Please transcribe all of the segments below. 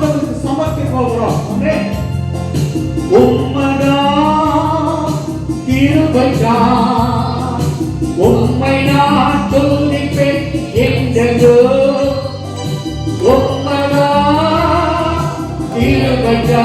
ஆண்டவருக்கு சமர்ப்பிக்க போகிறோம். உண்மைதா கிருபைதா உண்மை நான் துதிப்பேன் என்றதோ உண்மைதா கிருபைதா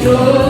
rejoice.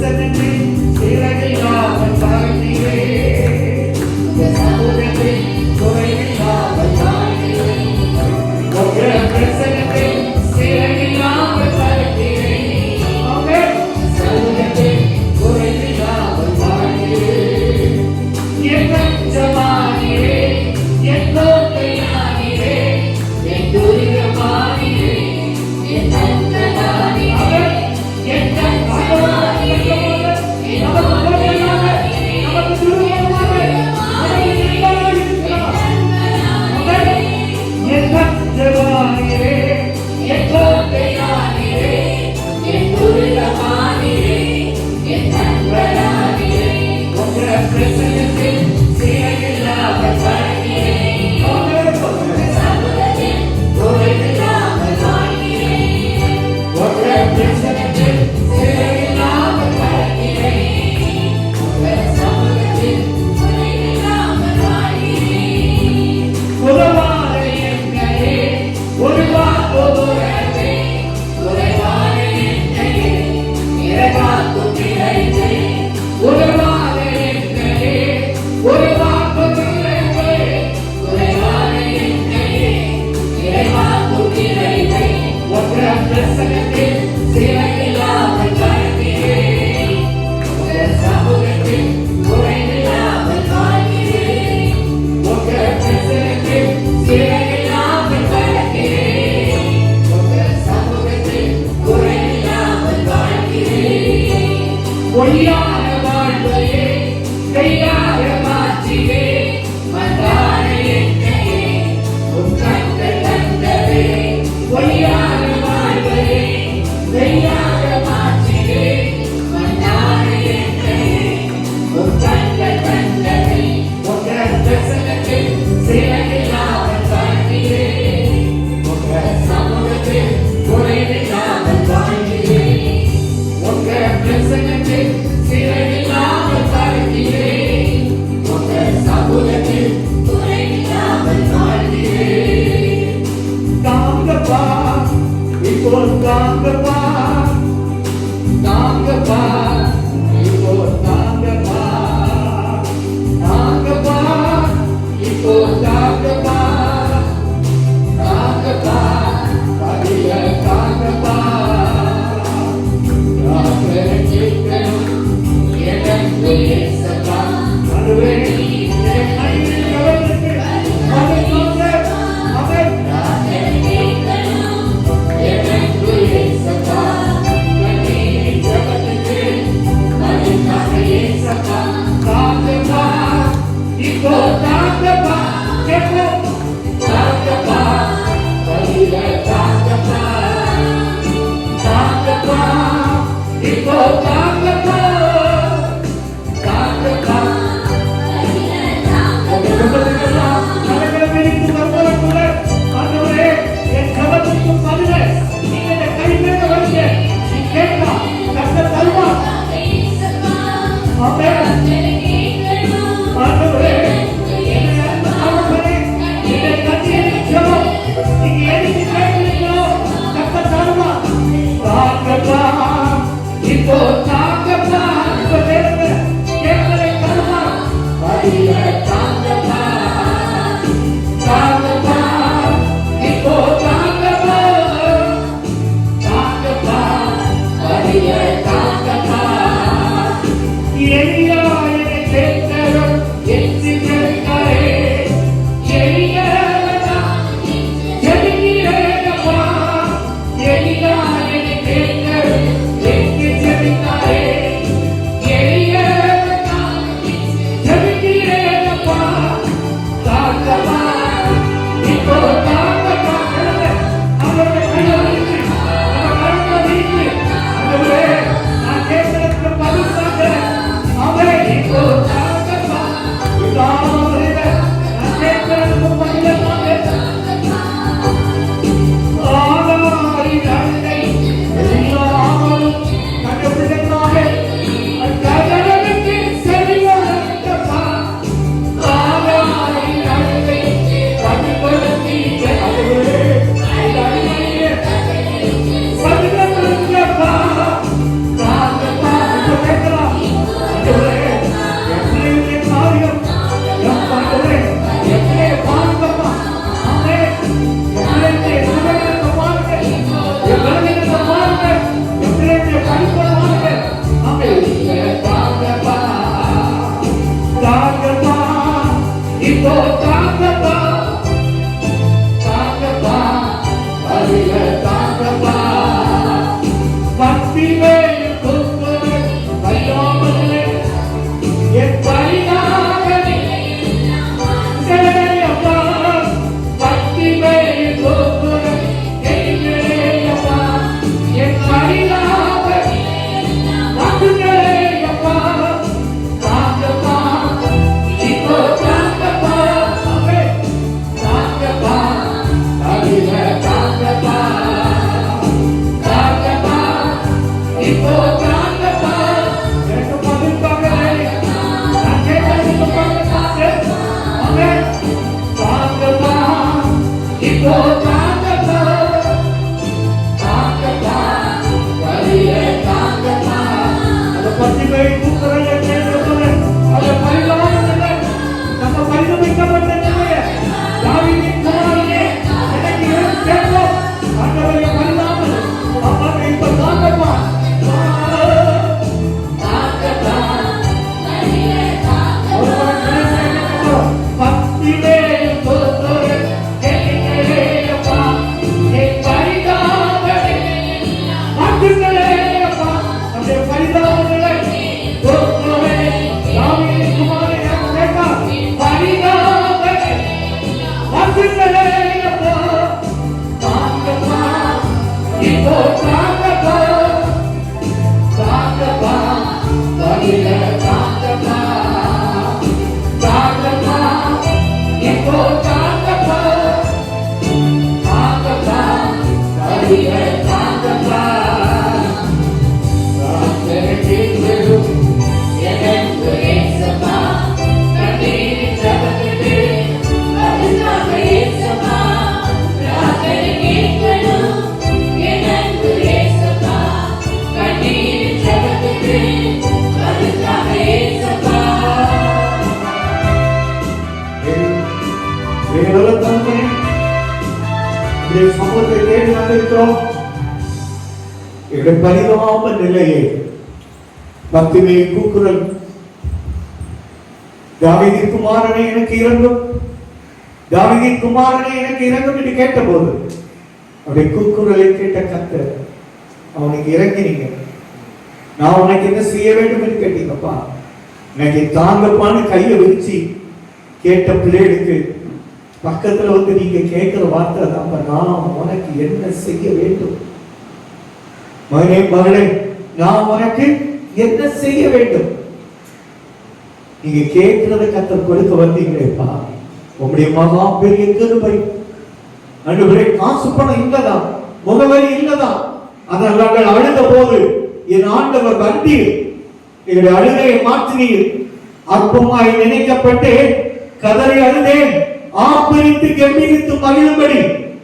சென்று சிறகையாக 我 Hallelujah. பரிதாப நிலையை பக்திமே கூக்குரல் தாவீதின் குமாரனே எனக்கு இறங்கும் தாவீதின் குமாரனே எனக்கு இறங்கும் என்று கேட்டபோது அவருடைய கூக்குரலை கேட்ட கத்த அவனுக்கு இறங்கினீங்க நான் உனக்கு என்ன செய்ய வேண்டும் என்று கேட்டீங்கப்பா எனக்கு தாங்கப்பான்னு கையை விரிச்சு கேட்ட பிள்ளைகளுக்கு பக்கத்துல வந்து நீங்க கேட்கிற வார்த்தை தான் நான் உனக்கு என்ன செய்ய வேண்டும் மகனே மகளே நான் உனக்கு என்ன செய்ய வேண்டும்? நீங்க கேட்கிறத கத்தர் கொடுக்க வந்தீங்களேப்பா. உங்களுடைய மகா பெரிய கிருபை. அன்றுவரே காசு பணம் இல்லதா? முகவரி இல்லதா? ஆனால் நாங்கள் அழுத போது என் ஆண்டவர் வந்தீர் எங்களுடைய அழுகையை மாற்றினீர். அற்பமாய் நினைக்கப்பட்டு கதறி அழுதேன். ஆப்பிரித்து கெம்பீரித்து மகிழும்படி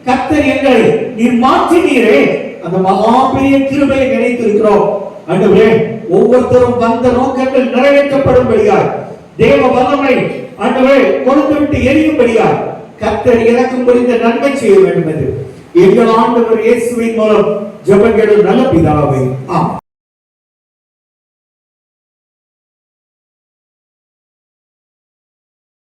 கத்தர் எங்களை நீர் மாற்றினீரே. அந்த மகாபெரிய கிருபையை நினைத்திருக்கிறோம். ஆண்டவரே ஒவ்வொருத்தரும் வந்த நோக்கங்கள் நிறைவேற்றப்படும்படியாய் தேவ வல்லமை ஆண்டவரே கொடுத்து விட்டு எரியும்படியாய் கத்தர் இறக்கும் புரிந்த நன்மை செய்ய வேண்டும் என்று எங்கள் ஆண்டவர் இயேசுவின் மூலம் ஜெபங்களும் நல்ல பிதாவை ஆம்